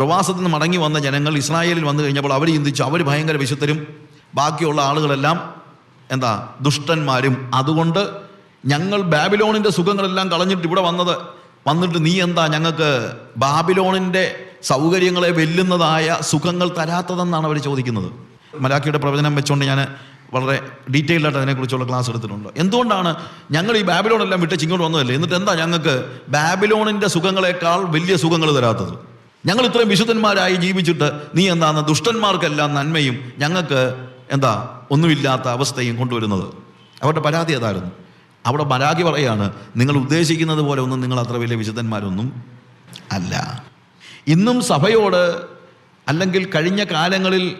പ്രവാസത്തിൽ നിന്ന് മടങ്ങി വന്ന ജനങ്ങൾ ഇസ്രായേലിൽ വന്നു കഴിഞ്ഞപ്പോൾ അവർ ചിന്തിച്ചു അവർ ഭയങ്കര വിശുദ്ധരും ബാക്കിയുള്ള ആളുകളെല്ലാം എന്താ ദുഷ്ടന്മാരും. അതുകൊണ്ട് ഞങ്ങൾ ബാബിലോണിന്റെ സുഖങ്ങളെല്ലാം കളഞ്ഞിട്ട് ഇവിടെ വന്നത് വന്നിട്ട് നീ എന്താ ഞങ്ങൾക്ക് ബാബിലോണിന്റെ സൗകര്യങ്ങളെ വെല്ലുന്നതായ സുഖങ്ങൾ തരാത്തതെന്നാണ് അവർ ചോദിക്കുന്നത്. മലാക്കിയുടെ പ്രവചനം വെച്ചുകൊണ്ട് ഞാൻ വളരെ ഡീറ്റെയിൽഡ് ആയിട്ട് അതിനെക്കുറിച്ചുള്ള ക്ലാസ് എടുത്തിട്ടുണ്ട്. എന്തുകൊണ്ടാണ് ഞങ്ങൾ ഈ ബാബിലോണെല്ലാം വിട്ട് ഇങ്ങോട്ട് വന്നതല്ലേ? എന്നിട്ട് എന്താ ഞങ്ങൾക്ക് ബാബിലോണിന്റെ സുഖങ്ങളെക്കാൾ വലിയ സുഖങ്ങൾ തരാത്തത്? ഞങ്ങൾ ഇത്രയും വിശുദ്ധന്മാരായി ജീവിച്ചിട്ട് നീ എന്താണ് ദുഷ്ടന്മാർക്കെല്ലാം നന്മയും ഞങ്ങൾക്ക് എന്താ ഒന്നുമില്ലാത്ത അവസ്ഥയും കൊണ്ടുവരുന്നത്. അവരുടെ പരാതി അതായിരുന്നു അവിടെ പരാതി പറയാണ് നിങ്ങൾ ഉദ്ദേശിക്കുന്നത് പോലെ ഒന്നും നിങ്ങൾ അത്ര വലിയ വിശുദ്ധന്മാരൊന്നും അല്ല. ഇന്നും സഭയോട് അല്ലെങ്കിൽ കഴിഞ്ഞ കാലങ്ങളിൽ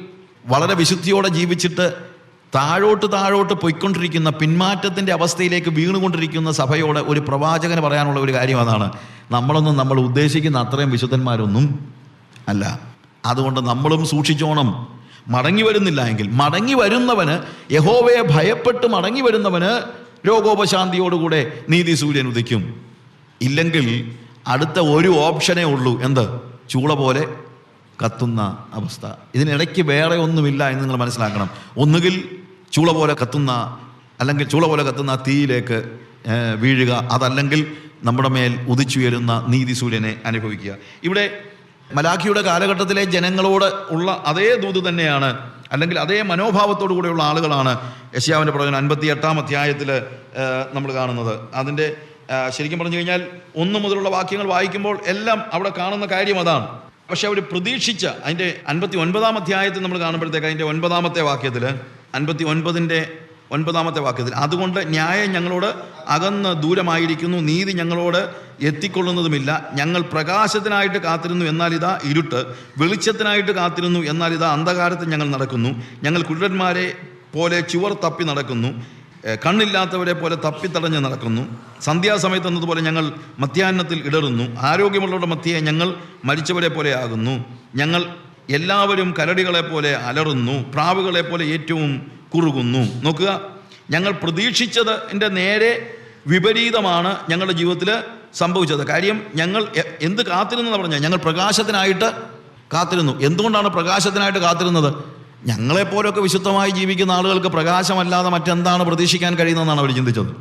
വളരെ വിശുദ്ധിയോടെ ജീവിച്ചിട്ട് താഴോട്ട് താഴോട്ട് പൊയ്ക്കൊണ്ടിരിക്കുന്ന പിന്മാറ്റത്തിന്റെ അവസ്ഥയിലേക്ക് വീണുകൊണ്ടിരിക്കുന്ന സഭയോട് ഒരു പ്രവാചകന് പറയാനുള്ള ഒരു കാര്യം അതാണ്. നമ്മളൊന്നും നമ്മൾ ഉദ്ദേശിക്കുന്ന അത്രയും വിശുദ്ധന്മാരൊന്നും അല്ല. അതുകൊണ്ട് നമ്മളും സൂക്ഷിച്ചോണം. മടങ്ങി വരുന്നില്ല എങ്കിൽ. മടങ്ങി വരുന്നവന് യഹോവയെ ഭയപ്പെട്ട് മടങ്ങി വരുന്നവന് രോഗോപശാന്തിയോടുകൂടെ നീതി സൂര്യൻ ഉദിക്കും. ഇല്ലെങ്കിൽ അടുത്ത ഒരു ഓപ്ഷനേ ഉള്ളൂ. എന്ത്? ചൂള പോലെ കത്തുന്ന അവസ്ഥ. ഇതിനിടയ്ക്ക് വേറെ ഒന്നുമില്ല എന്ന് നിങ്ങൾ മനസ്സിലാക്കണം. ഒന്നുകിൽ ചൂള പോലെ കത്തുന്ന അല്ലെങ്കിൽ ചൂള പോലെ കത്തുന്ന തീയിലേക്ക് വീഴുക അതല്ലെങ്കിൽ നമ്മുടെ മേൽ ഉദിച്ചുയരുന്ന നീതി സൂര്യനെ അനുഭവിക്കുക. ഇവിടെ മലാഖിയുടെ കാലഘട്ടത്തിലെ ജനങ്ങളോട് ഉള്ള അതേ ദൂത് തന്നെയാണ് അല്ലെങ്കിൽ അതേ മനോഭാവത്തോടു കൂടെയുള്ള ആളുകളാണ് യശ്യാവിന്റെ പ്രവചനം അൻപത്തി എട്ടാം അധ്യായത്തിൽ നമ്മൾ കാണുന്നത്. അതിന്റെ ശരിക്കും പറഞ്ഞു കഴിഞ്ഞാൽ ഒന്ന് മുതലുള്ള വാക്യങ്ങൾ വായിക്കുമ്പോൾ എല്ലാം അവിടെ കാണുന്ന കാര്യം അതാണ്. പക്ഷെ അവർ പ്രതീക്ഷിച്ച അതിന്റെ അൻപത്തി ഒൻപതാം അധ്യായത്തിൽ നമ്മൾ കാണുമ്പോഴത്തേക്ക് അതിന്റെ ഒൻപതാമത്തെ വാക്യത്തിൽ അൻപത്തി ഒൻപതിന്റെ ഒൻപതാമത്തെ വാക്യത്തിൽ അതുകൊണ്ട് ന്യായം ഞങ്ങളോട് അകന്ന് ദൂരമായിരിക്കുന്നു നീതി ഞങ്ങളോട് എത്തിക്കൊള്ളുന്നതുമില്ല. ഞങ്ങൾ പ്രകാശത്തിനായിട്ട് കാത്തിരുന്നു എന്നാൽ ഇതാ ഇരുട്ട് വെളിച്ചത്തിനായിട്ട് കാത്തിരുന്നു എന്നാൽ ഇതാ അന്ധകാരത്തിൽ ഞങ്ങൾ നടക്കുന്നു. ഞങ്ങൾ കുരുടന്മാരെ പോലെ ചുവർ തപ്പി നടക്കുന്നു കണ്ണില്ലാത്തവരെ പോലെ തപ്പിത്തടഞ്ഞ് നടക്കുന്നു. സന്ധ്യാസമയത്ത് എന്നതുപോലെ ഞങ്ങൾ മധ്യാഹ്നത്തിൽ ഇടറുന്നു. ആരോഗ്യമുള്ളവരുടെ മധ്യയെ ഞങ്ങൾ മരിച്ചവരെ പോലെ ആകുന്നു. ഞങ്ങൾ എല്ലാവരും കരടികളെ പോലെ അലറുന്നു പ്രാവുകളെ പോലെ ഏറ്റവും കുറുകുന്നു. നോക്കുക ഞങ്ങൾ പ്രതീക്ഷിച്ചത് എന്റെ നേരെ വിപരീതമാണ് ഞങ്ങളുടെ ജീവിതത്തിൽ സംഭവിച്ചത്. കാര്യം ഞങ്ങൾ എന്ത് കാത്തിരുന്നെന്ന് പറഞ്ഞാൽ ഞങ്ങൾ പ്രകാശത്തിനായിട്ട് കാത്തിരുന്നു. എന്തുകൊണ്ടാണ് പ്രകാശത്തിനായിട്ട് കാത്തിരുന്നത്? ഞങ്ങളെപ്പോലൊക്കെ വിശുദ്ധമായി ജീവിക്കുന്ന ആളുകൾക്ക് പ്രകാശമല്ലാതെ മറ്റെന്താണ് പ്രതീക്ഷിക്കാൻ കഴിയുന്നതെന്നാണ് അവർ ചിന്തിച്ചത്.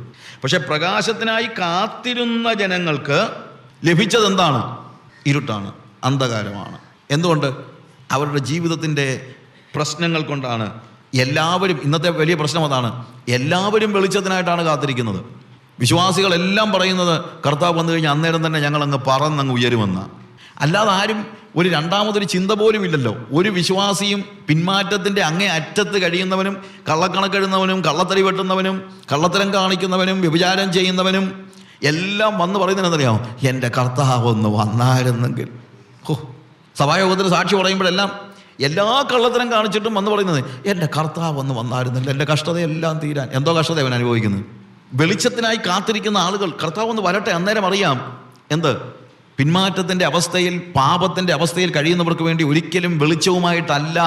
പക്ഷെ പ്രകാശത്തിനായി കാത്തിരുന്ന ജനങ്ങൾക്ക് ലഭിച്ചത് എന്താണ് ഇരുട്ടാണ് അന്ധകാരമാണ്. എന്തുകൊണ്ട്? അവരുടെ ജീവിതത്തിന്റെ പ്രശ്നങ്ങൾ കൊണ്ടാണ് എല്ലാവരും ഇന്നത്തെ വലിയ പ്രശ്നം അതാണ് എല്ലാവരും വെളിച്ചത്തിനായിട്ടാണ് കാത്തിരിക്കുന്നത്. വിശ്വാസികളെല്ലാം പറയുന്നത് കർത്താവ് വന്നു കഴിഞ്ഞാൽ അന്നേരം തന്നെ ഞങ്ങൾ അങ്ങ് പറന്നങ്ങ് ഉയരുമെന്ന്. അല്ലാതെ ആരും ഒരു രണ്ടാമതൊരു ചിന്ത പോലും ഇല്ലല്ലോ. ഒരു വിശ്വാസിയും പിന്മാറ്റത്തിന്റെ അങ്ങേ അറ്റത്ത് കഴിയുന്നവനും കള്ളക്കണക്കെഴുന്നവനും കള്ളത്തറി വെട്ടുന്നവനും കള്ളത്തരം കാണിക്കുന്നവനും വ്യഭിചാരം ചെയ്യുന്നവനും എല്ലാം വന്ന് പറയുന്നത് എന്തറിയാമോ എന്റെ കർത്താവ് ഒന്ന് വന്നായിരുന്നെങ്കിൽ. ഹോ. സഭായോഗത്തിൽ സാക്ഷി പറയുമ്പോഴെല്ലാം എല്ലാ കള്ളത്തരം കാണിച്ചിട്ടും വന്ന് പറയുന്നത് എന്റെ കർത്താവ് വന്ന് വന്നായിരുന്നില്ല എന്റെ കഷ്ടതയെല്ലാം തീരാൻ. എന്തോ കഷ്ടത അവൻ അനുഭവിക്കുന്നത്. വെളിച്ചത്തിനായി കാത്തിരിക്കുന്ന ആളുകൾ കർത്താവ് ഒന്ന് വരട്ടെ അന്നേരം അറിയാം. എന്ത്? പിന്മാറ്റത്തിന്റെ അവസ്ഥയിൽ പാപത്തിന്റെ അവസ്ഥയിൽ കഴിയുന്നവർക്ക് വേണ്ടി ഒരിക്കലും വെളിച്ചവുമായിട്ടല്ല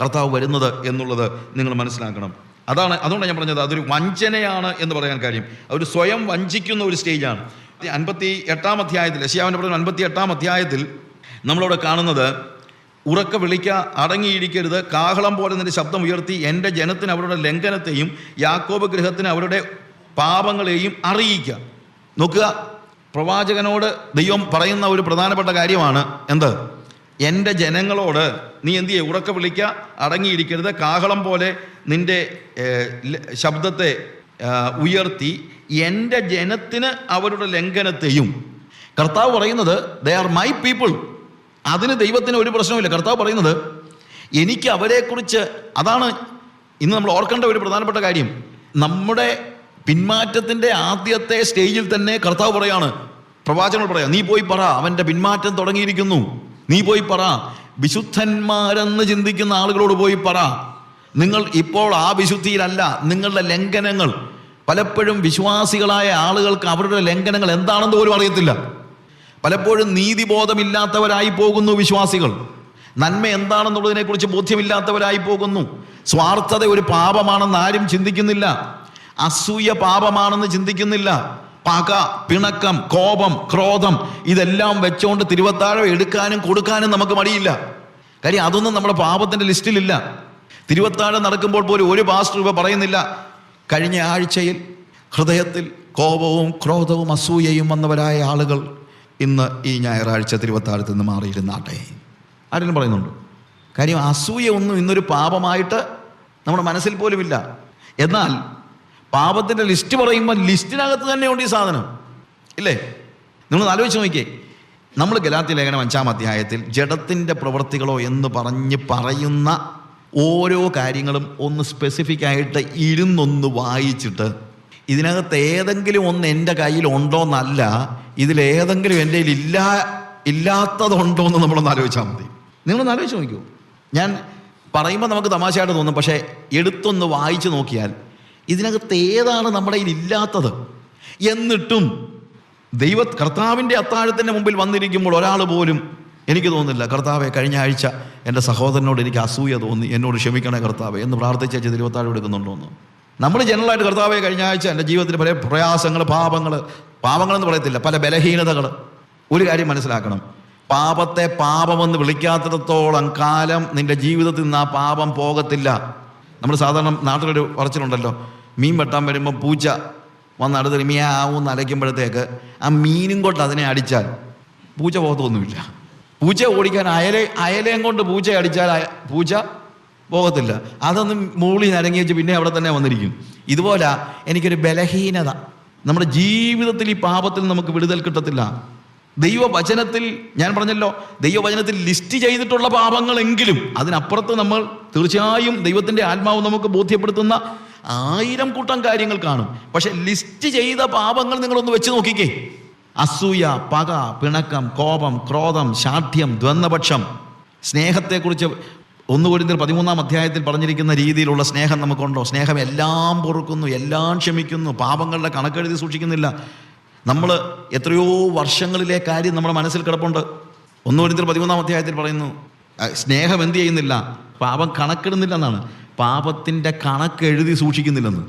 കർത്താവ് വരുന്നത് എന്നുള്ളത് നിങ്ങൾ മനസ്സിലാക്കണം. അതാണ് അതുകൊണ്ടാണ് ഞാൻ പറഞ്ഞത് അതൊരു വഞ്ചനയാണ് എന്ന് പറയാൻ കാര്യം. അവർ സ്വയം വഞ്ചിക്കുന്ന ഒരു സ്റ്റേജാണ്. അൻപത്തി എട്ടാം അധ്യായത്തിൽ ശിയാവിന്റെ പറഞ്ഞ അൻപത്തി എട്ടാം അധ്യായത്തിൽ നമ്മളവിടെ കാണുന്നത് ഉറക്ക വിളിക്ക അടങ്ങിയിരിക്കരുത് കാഹളം പോലെ നിന്റെ ശബ്ദം ഉയർത്തി എന്റെ ജനത്തിന് അവരുടെ ലംഘനത്തെയും യാക്കോബ് ഗൃഹത്തിന് അവരുടെ പാപങ്ങളെയും അറിയിക്കുക നോക്കുക പ്രവാചകനോട് ദൈവം പറയുന്ന ഒരു പ്രധാനപ്പെട്ട കാര്യമാണ് എന്ത്? എന്റെ ജനങ്ങളോട് നീ എന്ത് ചെയ്യുക ഉറക്ക വിളിക്ക അടങ്ങിയിരിക്കരുത് കാഹളം പോലെ നിന്റെ ശബ്ദത്തെ ഉയർത്തി എന്റെ ജനത്തിന് അവരുടെ ലംഘനത്തെയും. കർത്താവ് പറയുന്നത് ദേ ആർ മൈ പീപ്പിൾ അതിന് ദൈവത്തിന് ഒരു പ്രശ്നവുമില്ല. കർത്താവ് പറയുന്നത് എനിക്ക് അവരെക്കുറിച്ച് അതാണ് ഇന്ന് നമ്മൾ ഓർക്കേണ്ട ഒരു പ്രധാനപ്പെട്ട കാര്യം. നമ്മുടെ പിന്മാറ്റത്തിന്റെ ആദ്യത്തെ സ്റ്റേജിൽ തന്നെ കർത്താവ് പറയാണ്. പ്രവാചകങ്ങൾ പറയാം നീ പോയി പറ അവന്റെ പിന്മാറ്റം തുടങ്ങിയിരിക്കുന്നു. നീ പോയി പറ വിശുദ്ധന്മാരെന്ന് ചിന്തിക്കുന്ന ആളുകളോട് പോയി പറ. നിങ്ങൾ ഇപ്പോൾ ആ വിശുദ്ധിയിലല്ല നിങ്ങളുടെ ലംഘനങ്ങൾ. പലപ്പോഴും വിശ്വാസികളായ ആളുകൾക്ക് അവരുടെ ലംഘനങ്ങൾ എന്താണെന്ന് പോലും അറിയത്തില്ല. പലപ്പോഴും നീതിബോധമില്ലാത്തവരായി പോകുന്നു വിശ്വാസികൾ. നന്മ എന്താണെന്നുള്ളതിനെക്കുറിച്ച് ബോധ്യമില്ലാത്തവരായി പോകുന്നു. സ്വാർത്ഥത ഒരു പാപമാണെന്ന് ആരും ചിന്തിക്കുന്നില്ല. അസൂയ പാപമാണെന്ന് ചിന്തിക്കുന്നില്ല. പക പിണക്കം കോപം ക്രോധം ഇതെല്ലാം വെച്ചുകൊണ്ട് തിരുവത്താഴം എടുക്കാനും കൊടുക്കാനും നമുക്ക് മടിയില്ല. കാര്യം അതൊന്നും നമ്മുടെ പാപത്തിന്റെ ലിസ്റ്റിലില്ല. തിരുവത്താഴം നടക്കുമ്പോൾ പോലും ഒരു പാസ്റ്റർ ഇവ പറയുന്നില്ല. കഴിഞ്ഞ ആഴ്ചയിൽ ഹൃദയത്തിൽ കോപവും ക്രോധവും അസൂയയും വന്നവരായ ആളുകൾ ഇന്ന് ഈ ഞായറാഴ്ച തിരുവത്താഴത്ത് നിന്ന് മാറിയിരുന്നാട്ടെ. ആരെങ്കിലും പറയുന്നുണ്ട്? കാര്യം അസൂയ ഒന്നും ഇന്നൊരു പാപമായിട്ട് നമ്മുടെ മനസ്സിൽ പോലുമില്ല. എന്നാൽ പാപത്തിന്റെ ലിസ്റ്റ് പറയുമ്പോൾ ലിസ്റ്റിനകത്ത് തന്നെയുണ്ട് ഈ സാധനം. ഇല്ലേ? നിങ്ങൾ ആലോചിച്ച് നോക്കിയേ. നമ്മൾ ഗലാത്തി ലേഖനം അഞ്ചാം അധ്യായത്തിൽ ജഡത്തിന്റെ പ്രവൃത്തികളോ എന്ന് പറഞ്ഞ് പറയുന്ന ഓരോ കാര്യങ്ങളും ഒന്ന് സ്പെസിഫിക്കായിട്ട് ഇരുന്നൊന്ന് വായിച്ചിട്ട് ഇതിനകത്ത് ഏതെങ്കിലും ഒന്ന് എന്റെ കയ്യിൽ ഉണ്ടോന്നല്ല ഇതിലേതെങ്കിലും എന്റെ കയ്യിൽ ഇല്ല ഇല്ലാത്തതുണ്ടോ എന്ന് നമ്മളൊന്ന് ആലോചിച്ചാൽ മതി. നിങ്ങളൊന്ന് ആലോചിച്ച് നോക്കൂ. ഞാൻ പറയുമ്പോൾ നമുക്ക് തമാശയായിട്ട് തോന്നും പക്ഷേ എടുത്തൊന്ന് വായിച്ചു നോക്കിയാൽ ഇതിനകത്ത് ഏതാണ് നമ്മുടെ കയ്യിൽ ഇല്ലാത്തത്? എന്നിട്ടും ദൈവ കർത്താവിന്റെ അത്താഴത്തിന്റെ മുമ്പിൽ വന്നിരിക്കുമ്പോൾ ഒരാൾ പോലും എനിക്ക് തോന്നുന്നില്ല കർത്താവെ കഴിഞ്ഞ ആഴ്ച എന്റെ സഹോദരനോട് എനിക്ക് അസൂയ തോന്നി എന്നോട് ക്ഷമിക്കണേ കർത്താവെ എന്ന് പ്രാർത്ഥിച്ച തിരുവത്താഴം എടുക്കുന്നുണ്ടോ എന്ന് നമ്മൾ ജനറലായിട്ട് കർത്താവെ കഴിഞ്ഞ ആഴ്ച എന്റെ ജീവിതത്തിൽ പല പ്രയാസങ്ങൾ പാപങ്ങൾ പാപങ്ങളെന്ന് പറയത്തില്ല പല ബലഹീനതകൾ. ഒരു കാര്യം മനസ്സിലാക്കണം. പാപത്തെ പാപമെന്ന് വിളിക്കാത്തിടത്തോളം കാലം നിന്റെ ജീവിതത്തിൽ നിന്ന് ആ പാപം പോകത്തില്ല. നമ്മൾ സാധാരണ നാട്ടിലൊരു പറച്ചിലുണ്ടല്ലോ മീൻ വെട്ടാൻ വരുമ്പോൾ പൂച്ച വന്ന് അടുത്ത് ആവും അലയ്ക്കുമ്പോഴത്തേക്ക് ആ മീനും കൊണ്ട് അതിനെ അടിച്ചാൽ പൂച്ച പോകത്തൊന്നുമില്ല. പൂച്ച ഓടിക്കാൻ അയലെ അയലയും കൊണ്ട് പൂച്ച അടിച്ചാൽ പൂച്ച പോകത്തില്ല. അതൊന്നും മൂളി നരങ്ങി വെച്ച് പിന്നെ അവിടെ തന്നെ വന്നിരിക്കും. ഇതുപോലെ എനിക്കൊരു ബലഹീനത. നമ്മുടെ ജീവിതത്തിൽ ഈ പാപത്തിൽ നമുക്ക് വിടുതൽ കിട്ടത്തില്ല. ദൈവവചനത്തിൽ ഞാൻ പറഞ്ഞല്ലോ ദൈവവചനത്തിൽ ലിസ്റ്റ് ചെയ്തിട്ടുള്ള പാപങ്ങളെങ്കിലും അതിനപ്പുറത്ത് നമ്മൾ തീർച്ചയായും ദൈവത്തിന്റെ ആത്മാവ് നമുക്ക് ബോധ്യപ്പെടുത്തുന്ന ആയിരം കൂട്ടം കാര്യങ്ങൾ കാണും. പക്ഷെ ലിസ്റ്റ് ചെയ്ത പാപങ്ങൾ നിങ്ങളൊന്ന് വെച്ച് നോക്കിക്കേ. അസൂയ പക പിണക്കം കോപം ക്രോധം ശാഠ്യം ദ്വന്ദ്പക്ഷം സ്നേഹത്തെക്കുറിച്ച് ഒന്ന് കോരിന്തർ പതിമൂന്നാം അധ്യായത്തിൽ പറഞ്ഞിരിക്കുന്ന രീതിയിലുള്ള സ്നേഹം നമുക്കുണ്ടോ? സ്നേഹം എല്ലാം പൊറുക്കുന്നു എല്ലാം ക്ഷമിക്കുന്നു പാപങ്ങളുടെ കണക്കെഴുതി സൂക്ഷിക്കുന്നില്ല. നമ്മൾ എത്രയോ വർഷങ്ങളിലെ കാര്യം നമ്മുടെ മനസ്സിൽ കിടപ്പുണ്ട്. ഒന്ന് കോരിന്തർ പതിമൂന്നാം അധ്യായത്തിൽ പറയുന്നു സ്നേഹം എന്ത് ചെയ്യുന്നില്ല? പാപം കണക്കിടുന്നില്ല എന്നാണ് പാപത്തിന്റെ കണക്ക് എഴുതി സൂക്ഷിക്കുന്നില്ലെന്ന്.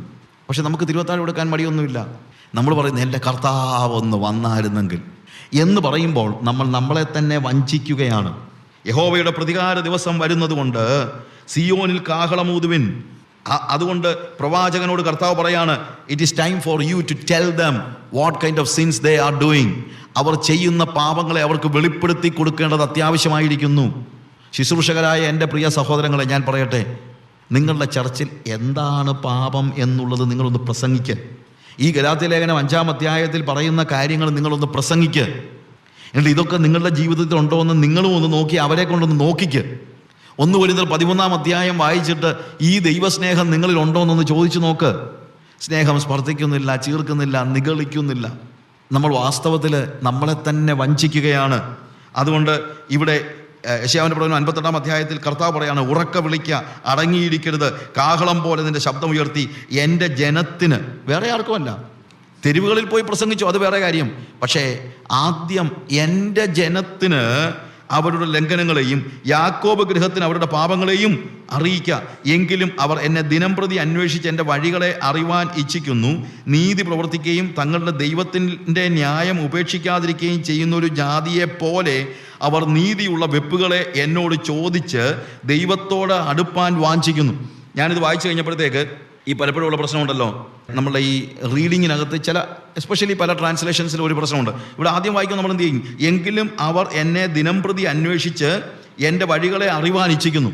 പക്ഷെ നമുക്ക് തിരുവത്താഴ് കൊടുക്കാൻ മടിയൊന്നുമില്ല. നമ്മൾ പറയുന്നത് എന്റെ കർത്താവ് ഒന്ന് വന്നായിരുന്നെങ്കിൽ. എന്ന് പറയുമ്പോൾ നമ്മൾ നമ്മളെ തന്നെ വഞ്ചിക്കുകയാണ്. യഹോവയുടെ പ്രതികാര ദിവസം വരുന്നതുകൊണ്ട് സിയോനിൽ കാഹളമൂതുവിൻ അതുകൊണ്ട് പ്രവാചകനോട് കർത്താവ് പറയാണ് it is time for you to tell them what kind of sins they are doing അവർ ചെയ്യുന്ന പാപങ്ങളെ അവർക്ക് വെളിപ്പെടുത്തി കൊടുക്കേണ്ടത് അത്യാവശ്യമായിരിക്കുന്നു. ശുശ്രൂഷകരായ എന്റെ പ്രിയ സഹോദരങ്ങളെ ഞാൻ പറയട്ടെ നിങ്ങളുടെ ചർച്ചിൽ എന്താണ് പാപം എന്നുള്ളത് നിങ്ങളൊന്ന് പ്രസംഗിക്ക്. ഈ ഗലാത്തി ലേഖനം അഞ്ചാം അധ്യായത്തിൽ പറയുന്ന കാര്യങ്ങൾ നിങ്ങളൊന്ന് പ്രസംഗിക്ക്. എന്നിട്ട് ഇതൊക്കെ നിങ്ങളുടെ ജീവിതത്തിൽ ഉണ്ടോ എന്ന് നിങ്ങളും ഒന്ന് നോക്കി അവരെ കൊണ്ടൊന്ന് നോക്കിക്ക്. ഒന്ന് വരുന്ന പതിമൂന്നാം അധ്യായം വായിച്ചിട്ട് ഈ ദൈവസ്നേഹം നിങ്ങളിൽ ഉണ്ടോ എന്നൊന്ന് ചോദിച്ചു നോക്ക്. സ്നേഹം സ്പർദ്ധിക്കുന്നില്ല ചീർക്കുന്നില്ല നിഗളിക്കുന്നില്ല. നമ്മൾ വാസ്തവത്തിൽ നമ്മളെ തന്നെ വഞ്ചിക്കുകയാണ്. അതുകൊണ്ട് ഇവിടെ യശയാവിന്റെ പ്രവചനം അൻപത്തെട്ടാം അധ്യായത്തിൽ കർത്താവ് പറയാണ് ഉറക്ക വിളിക്കുക അടങ്ങിയിരിക്കരുത്. കാഹളം പോലെ നിന്റെ ശബ്ദം ഉയർത്തി എന്റെ ജനത്തിന് വേറെ ആർക്കുമല്ല തെരുവുകളിൽ പോയി പ്രസംഗിച്ചു അത് വേറെ കാര്യം. പക്ഷേ ആദ്യം എന്റെ ജനത്തിന് അവരുടെ ലംഘനങ്ങളെയും യാക്കോബ് ഗൃഹത്തിന് അവരുടെ പാപങ്ങളെയും അറിയിക്കുക. എങ്കിലും അവർ എന്നെ ദിനം പ്രതി അന്വേഷിച്ച് എന്റെ വഴികളെ അറിവാൻ ഇച്ഛിക്കുന്നു. നീതി പ്രവർത്തിക്കുകയും തങ്ങളുടെ ദൈവത്തിന്റെ ന്യായം ഉപേക്ഷിക്കാതിരിക്കുകയും ചെയ്യുന്ന ഒരു ജാതിയെ പോലെ അവർ നീതിയുള്ള വെപ്പുകളെ എന്നോട് ചോദിച്ച് ദൈവത്തോട് അടുപ്പാൻ വാഞ്ചിക്കുന്നു. ഞാനിത് വായിച്ചു കഴിഞ്ഞപ്പോഴത്തേക്ക് ഈ പലപ്പോഴും ഉള്ള പ്രശ്നമുണ്ടല്ലോ. നമ്മളുടെ ഈ റീഡിങ്ങിനകത്ത് ചില എസ്പെഷ്യലി പല ട്രാൻസ്ലേഷൻസിൽ ഒരു പ്രശ്നമുണ്ട്. ഇവിടെ ആദ്യം വായിക്കുമ്പോൾ നമ്മൾ എന്ത് ചെയ്യും? എങ്കിലും അവർ എന്നെ ദിനം പ്രതി അന്വേഷിച്ച് എന്റെ വഴികളെ അറിവാൻ ഇച്ഛിക്കുന്നു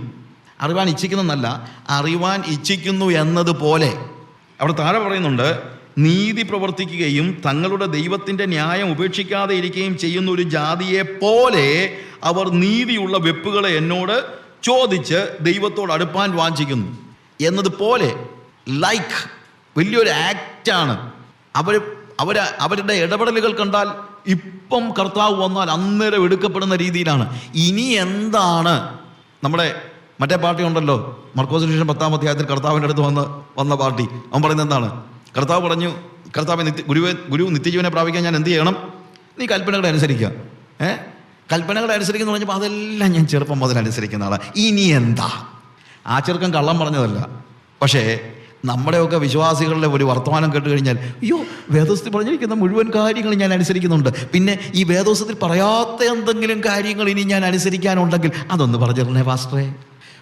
അറിവാൻ ഇച്ഛിക്കുന്നല്ല അറിവാൻ ഇച്ഛിക്കുന്നു എന്നതുപോലെ അവിടെ താഴെ പറയുന്നുണ്ട് നീതി പ്രവർത്തിക്കുകയും തങ്ങളുടെ ദൈവത്തിന്റെ ന്യായം ഉപേക്ഷിക്കാതെ ഇരിക്കുകയും ചെയ്യുന്ന ഒരു ജാതിയെ പോലെ അവർ നീതിയുള്ള വെപ്പുകളെ എന്നോട് ചോദിച്ച് ദൈവത്തോട് അടുപ്പാൻ വാഞ്ചിക്കുന്നു. എന്നതുപോലെ ലൈക്ക് വലിയൊരു ആക്റ്റാണ്. അവർ അവർ അവരുടെ ഇടപെടലുകൾ കണ്ടാൽ ഇപ്പം കർത്താവ് വന്നാൽ അന്നേരം എടുക്കപ്പെടുന്ന രീതിയിലാണ്. ഇനി എന്താണ്? നമ്മുടെ മറ്റേ പാർട്ടി ഉണ്ടല്ലോ. മർക്കോസ് ശേഷം പത്താം അധ്യായത്തിൽ കർത്താവിന്റെ അടുത്ത് വന്ന് വന്ന പാർട്ടി. അവൻ പറയുന്നത് എന്താണ്? കർത്താവ് പറഞ്ഞു കർത്താവ് നിത്യ ഗുരുവെ ഗുരു നിത്യജീവനെ പ്രാപിക്കാൻ ഞാൻ എന്ത് ചെയ്യണം? നീ കൽപ്പനകളെ അനുസരിക്കുക. ഏ? കൽപ്പനകളെ അനുസരിക്കുന്ന പറഞ്ഞപ്പോൾ അതെല്ലാം ഞാൻ ചെറുപ്പം മുതൽ അനുസരിക്കുന്ന ആളാണ് ഇനി എന്താ? ആ ചെറുക്കം കള്ളം പറഞ്ഞതല്ല. പക്ഷേ നമ്മുടെയൊക്കെ വിശ്വാസികളുടെ ഒരു വർത്തമാനം കേട്ട് കഴിഞ്ഞാൽ അയ്യോ വേദോസ്തി പറഞ്ഞിരിക്കുന്ന മുഴുവൻ കാര്യങ്ങളും ഞാൻ അനുസരിക്കുന്നുണ്ട്. പിന്നെ ഈ വേദോസ്തത്തിൽ പറയാത്ത എന്തെങ്കിലും കാര്യങ്ങൾ ഇനി ഞാൻ അനുസരിക്കാനുണ്ടെങ്കിൽ അതൊന്ന് പറഞ്ഞിരുന്നേ പാസ്റ്ററേ.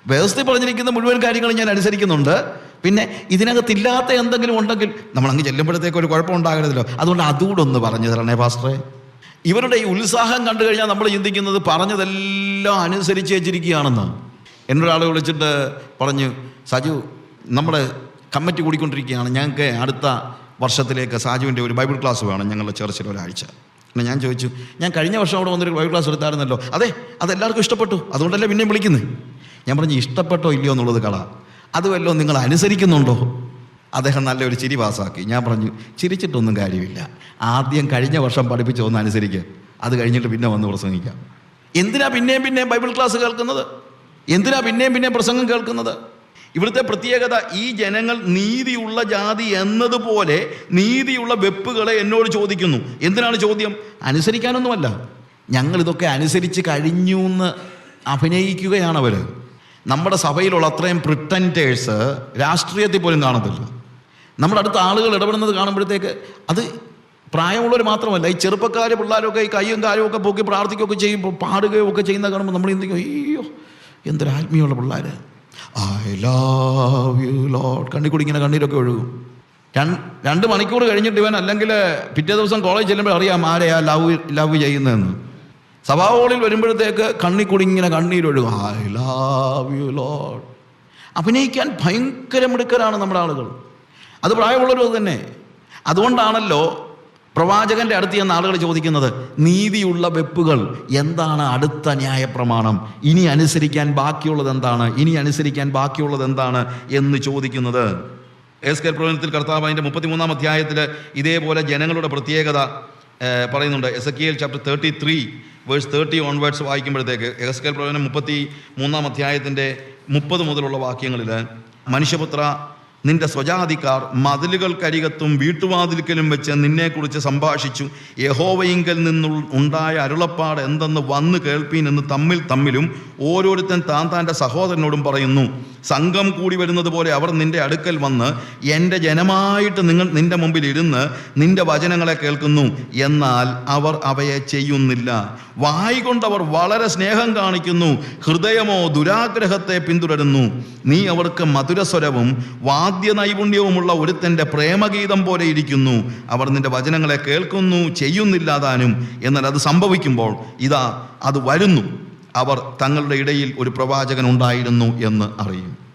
വേദോസ്തി പറഞ്ഞിരിക്കുന്ന മുഴുവൻ കാര്യങ്ങളും ഞാൻ അനുസരിക്കുന്നുണ്ട്. പിന്നെ ഇതിനകത്തില്ലാത്ത എന്തെങ്കിലും ഉണ്ടെങ്കിൽ നമ്മൾ അങ്ങ് ചെല്ലുമ്പോഴത്തേക്ക് ഒരു കുഴപ്പം ഉണ്ടാകരുതല്ലോ. അതുകൊണ്ട് അതുകൂടെ ഒന്ന് പറഞ്ഞു തരണേ പാസ്റ്ററേ. ഇവരുടെ ഈ ഉത്സാഹം കണ്ടു കഴിഞ്ഞാൽ നമ്മൾ ചിന്തിക്കുന്നത് പറഞ്ഞതെല്ലാം അനുസരിച്ച് വെച്ചിരിക്കുകയാണെന്ന്. എന്നൊരാൾ വിളിച്ചിട്ട് പറഞ്ഞു സജു നമ്മുടെ കമ്മിറ്റി കൂടിക്കൊണ്ടിരിക്കുകയാണ്. ഞങ്ങൾക്ക് അടുത്ത വർഷത്തിലേക്ക് സാജുവിന്റെ ഒരു ബൈബിൾ ക്ലാസ് വേണം ഞങ്ങളുടെ ചേർച്ചിൽ ഒരാഴ്ച. പിന്നെ ഞാൻ ചോദിച്ചു ഞാൻ കഴിഞ്ഞ വർഷം അവിടെ വന്നൊരു ബൈബിൾ ക്ലാസ് എടുത്തായിരുന്നല്ലോ. അതെ അത് എല്ലാവർക്കും ഇഷ്ടപ്പെട്ടു. അതുകൊണ്ടല്ലേ പിന്നെയും വിളിക്കുന്നത് ഞാൻ പറഞ്ഞു ഇഷ്ടപ്പെട്ടോ ഇല്ലയോ എന്നുള്ളത് കള അതുമല്ലോ നിങ്ങൾ അനുസരിക്കുന്നുണ്ടോ? അദ്ദേഹം നല്ലൊരു ചിരി പാസാക്കി ഞാൻ പറഞ്ഞു ചിരിച്ചിട്ടൊന്നും കാര്യമില്ല. ആദ്യം കഴിഞ്ഞ വർഷം പഠിപ്പിച്ച ഒന്ന് അനുസരിക്കുക അത് കഴിഞ്ഞിട്ട് പിന്നെ വന്ന് പ്രസംഗിക്കാം. എന്തിനാ പിന്നെയും പിന്നെയും ബൈബിൾ ക്ലാസ് കേൾക്കുന്നത്? എന്തിനാ പിന്നെയും പിന്നെയും പ്രസംഗം കേൾക്കുന്നത്? ഇവിടുത്തെ പ്രത്യേകത ഈ ജനങ്ങൾ നീതിയുള്ള ജാതി എന്നതുപോലെ നീതിയുള്ള വെപ്പുകളെ എന്നോട് ചോദിക്കുന്നു. എന്തിനാണ് ചോദ്യം? അനുസരിക്കാനൊന്നുമല്ല. ഞങ്ങൾ ഇതൊക്കെ അനുസരിച്ച് കഴിഞ്ഞു എന്ന് അഭിനയിക്കുകയാണ് അവർ നമ്മുടെ സഭയിലുള്ള അത്രയും പ്രിട്ടന്റേഴ്സ് രാഷ്ട്രീയത്തിൽ പോലും കാണത്തില്ല. നമ്മുടെ അടുത്ത ആളുകൾ ഇടപെടുന്നത് കാണുമ്പോഴത്തേക്ക് അത് പ്രായമുള്ളവർ മാത്രമല്ല ഈ ചെറുപ്പക്കാർ പിള്ളേരൊക്കെ ഈ കയ്യും കാലും ഒക്കെ പൊക്കി പ്രാർത്ഥിക്കുകയൊക്കെ ചെയ്യുമ്പോൾ പാടുകയോ ഒക്കെ ചെയ്യുന്ന കാണുമ്പോൾ നമ്മൾ എന്തെങ്കിലും അയ്യോ എന്തൊരു ആത്മീയമുള്ള പിള്ളേർ ഐ ലവ് യു ലോഡ് കണ്ണിക്കൂടി ഇങ്ങനെ കണ്ണീരൊക്കെ ഒഴുകും. രണ്ട് മണിക്കൂർ കഴിഞ്ഞിട്ട് ഇവൻ അല്ലെങ്കിൽ പിറ്റേ ദിവസം കോളേജ് ചെല്ലുമ്പോൾ അറിയാം ആരെയാ ലവ് ലവ് ചെയ്യുന്നതെന്ന്. സഭാഹോളിൽ വരുമ്പോഴത്തേക്ക് കണ്ണിക്കൂടി ഇങ്ങനെ കണ്ണീരൊഴുകും ഐ ലവ് യു ലോഡ് അഭിനയിക്കാൻ ഭയങ്കര മിടുക്കരാണ് നമ്മുടെ ആളുകൾ. അത് പ്രായമുള്ളവരും അത് തന്നെ. അതുകൊണ്ടാണല്ലോ പ്രവാചകന്റെ അടുത്ത് ചെന്ന ആളുകൾ ചോദിക്കുന്നത് നീതിയുള്ള വെപ്പുകൾ എന്താണ് അടുത്ത ന്യായപ്രമാണം? ഇനി അനുസരിക്കാൻ ബാക്കിയുള്ളത് എന്താണ്? ഇനി അനുസരിക്കാൻ ബാക്കിയുള്ളത് എന്താണ്? എന്ന് ചോദിക്കുന്നത്. എസ് കെ പ്രവചനത്തിൽ കർത്താവ് അതിന്റെ മുപ്പത്തിമൂന്നാം അധ്യായത്തിൽ ഇതേപോലെ ജനങ്ങളുടെ പ്രത്യേകത പറയുന്നുണ്ട്. എസ് A chapter thirty three verse thirty onwards വായിക്കുമ്പോഴത്തേക്ക് S K പ്രവചനം മുപ്പത്തി മൂന്നാം അധ്യായത്തിന്റെ മുപ്പത് മുതലുള്ള വാക്യങ്ങളിൽ മനുഷ്യപുത്ര നിന്റെ സ്വജാതിക്കാർ മതിലുകൾക്കരികത്തും വീട്ടുവാതിൽക്കലും വെച്ച് നിന്നെക്കുറിച്ച് സംഭാഷിച്ചു. യഹോവയിങ്കൽ നിന്നു ഉണ്ടായ അരുളപ്പാട് എന്തെന്ന് വന്ന് കേൾപ്പീൻ എന്ന് തമ്മിൽ തമ്മിലും ഓരോരുത്തൻ താൻ താന്റെ സഹോദരനോടും പറയുന്നു. സംഘം കൂടി വരുന്നത് പോലെ അവർ നിന്റെ അടുക്കൽ വന്ന് എന്റെ ജനമായിട്ട് നിങ്ങൾ നിന്റെ മുമ്പിൽ ഇരുന്ന് നിന്റെ വചനങ്ങളെ കേൾക്കുന്നു. എന്നാൽ അവർ അവയെ ചെയ്യുന്നില്ല. വായി കൊണ്ടവർ വളരെ സ്നേഹം കാണിക്കുന്നു. ഹൃദയമോ ദുരാഗ്രഹത്തെ പിന്തുടരുന്നു. നീ അവർക്ക് മധുരസ്വരവും വാദ്യ നൈപുണ്യവുമുള്ള ഒരുത്തന്റെ പ്രേമഗീതം പോലെ ഇരിക്കുന്നു. അവർ നിന്റെ വചനങ്ങളെ കേൾക്കുന്നു ചെയ്യുന്നില്ലാതാനും. എന്നാൽ അത് സംഭവിക്കുമ്പോൾ ഇതാ അത് വരുന്നു. അവർ തങ്ങളുടെ ഇടയിൽ ഒരു പ്രവാചകൻ ഉണ്ടായിരുന്നു എന്ന് അറിയും.